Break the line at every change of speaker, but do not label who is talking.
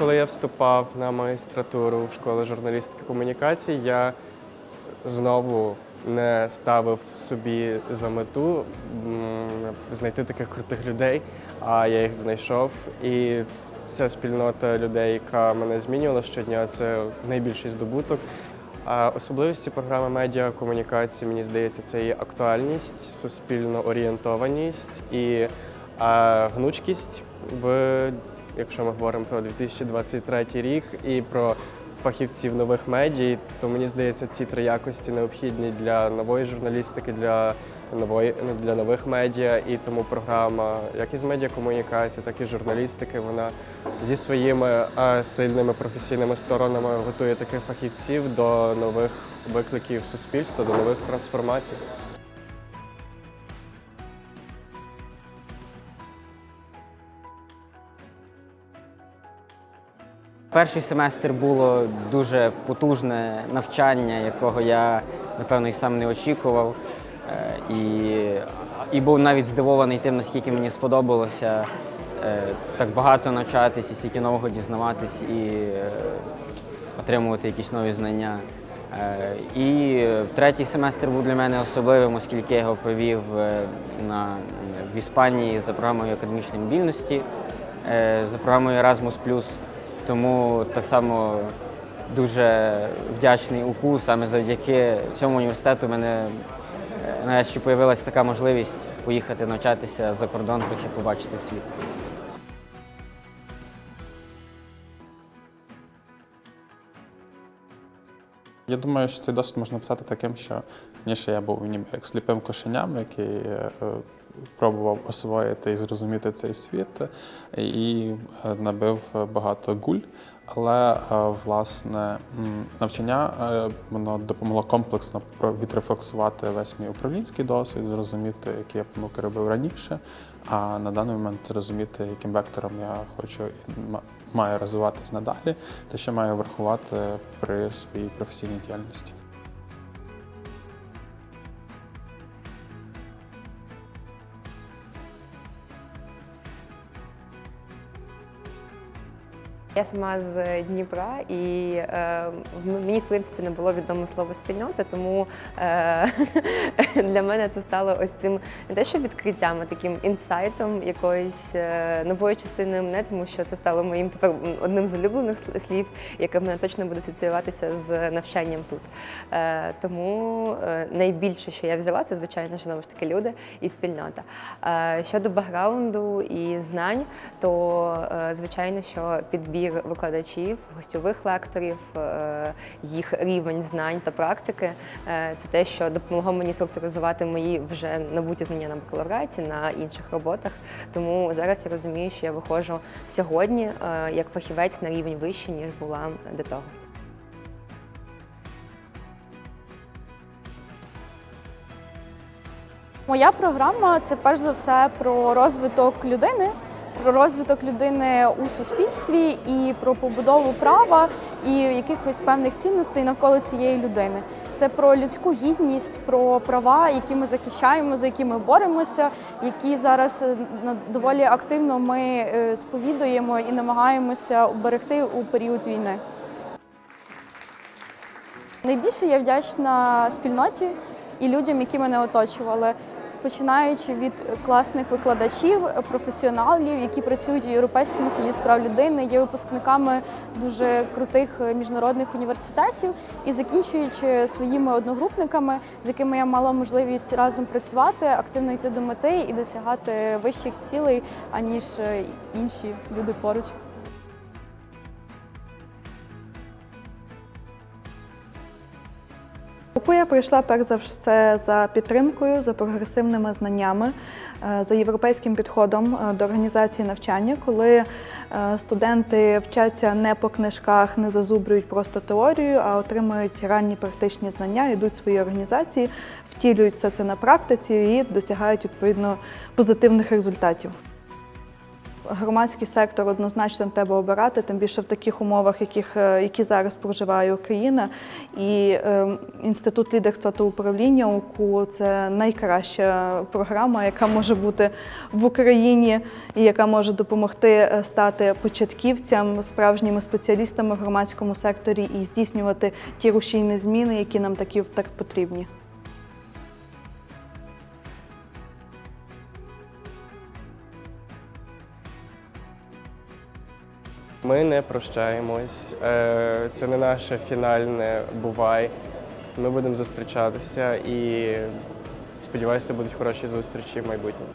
коли я вступав на магістратуру в школу журналістики комунікацій, я знову не ставив собі за мету знайти таких крутих людей, а я їх знайшов. І ця спільнота людей, яка мене змінювала щодня, це найбільший здобуток. А особливості програми медіа комунікації, мені здається, це і актуальність, суспільно орієнтованість і гнучкість в якщо ми говоримо про 2023 рік і про фахівців нових медій, то мені здається, ці три якості необхідні для нової журналістики, для нової для нових медіа. І тому програма, як із медіакомунікації, так і журналістики, вона зі своїми е, сильними професійними сторонами готує таких фахівців до нових викликів суспільства, до нових трансформацій.
Перший семестр було дуже потужне навчання, якого я напевно і сам не очікував. Е, І, і був навіть здивований тим, наскільки мені сподобалося е, так багато навчатись і стільки нового дізнаватись і е, отримувати якісь нові знання. І третій семестр був для мене особливим, оскільки я його провів на, в Іспанії за програмою академічної мобільності, за програмою Erasmus+. Тому так само дуже вдячний УКУ. Саме завдяки цьому університету мене е, нарешті з'явилася така можливість поїхати навчатися за кордон, трохи побачити світ.
Я думаю, що цей досвід можна писати таким, що раніше я був ніби як сліпим кошеням, який е, пробував освоїти і зрозуміти цей світ, і е, набив багато гуль. Але е, власне навчання е, воно допомогло комплексно відрефлексувати весь мій управлінський досвід, зрозуміти, які я помилки робив раніше, а на даний момент зрозуміти, яким вектором я хочу маю розвиватись надалі, та що маю врахувати при своїй професійній діяльності.
Я сама з Дніпра, і е, мені в принципі не було відомо слово спільнота, тому е, для мене це стало ось цим не те, що відкриттям, а таким інсайтом якоїсь е, нової частини мене, тому що це стало моїм тепер одним з улюблених слів, яке в мене точно буде асоціюватися з навчанням тут. Е, тому е, найбільше, що я взяла, це звичайно ж знову ж таки люди і спільнота. Е, щодо бекграунду і знань, то е, звичайно, що підбір викладачів, гостьових лекторів, е, їх рівень знань та практики е, це те, що допомогло мені структуризувати мої вже набуті знання на бакалавраті, на інших роботах. Тому зараз я розумію, що я виходжу сьогодні е, як фахівець на рівень вищий, ніж була до того.
Моя програма це перш за все про розвиток людини, про розвиток людини у суспільстві і про побудову права і якихось певних цінностей навколо цієї людини. Це про людську гідність, про права, які ми захищаємо, за які ми боремося, які зараз е, доволі активно ми е, сповідуємо і намагаємося уберегти у період війни. Найбільше я вдячна спільноті і людям, які мене оточували, починаючи від класних викладачів, професіоналів, які працюють у Європейському суді з прав людини, є випускниками дуже крутих міжнародних університетів, і закінчуючи своїми одногрупниками, з якими я мала можливість разом працювати, активно йти до мети і досягати вищих цілей, аніж інші люди поруч.
УПУ я прийшла перш за все за підтримкою, за прогресивними знаннями, е, за європейським підходом е, до організації навчання, коли е, студенти вчаться не по книжках, не зазубрюють просто теорію, а отримують ранні практичні знання, йдуть в свої організації, втілюють все це на практиці і досягають відповідно позитивних результатів. Громадський сектор однозначно треба обирати, тим більше в таких умовах, яких, е, які зараз проживає Україна. І е, інститут лідерства та управління УКУ це найкраща програма, яка може бути в Україні і яка може допомогти е, стати початківцям, справжніми спеціалістами в громадському секторі і здійснювати ті рушійні зміни, які нам такі так потрібні.
Ми не прощаємось. Е, Це не наше фінальне бувай. Ми будемо зустрічатися і сподіваюся, будуть хороші зустрічі в майбутньому.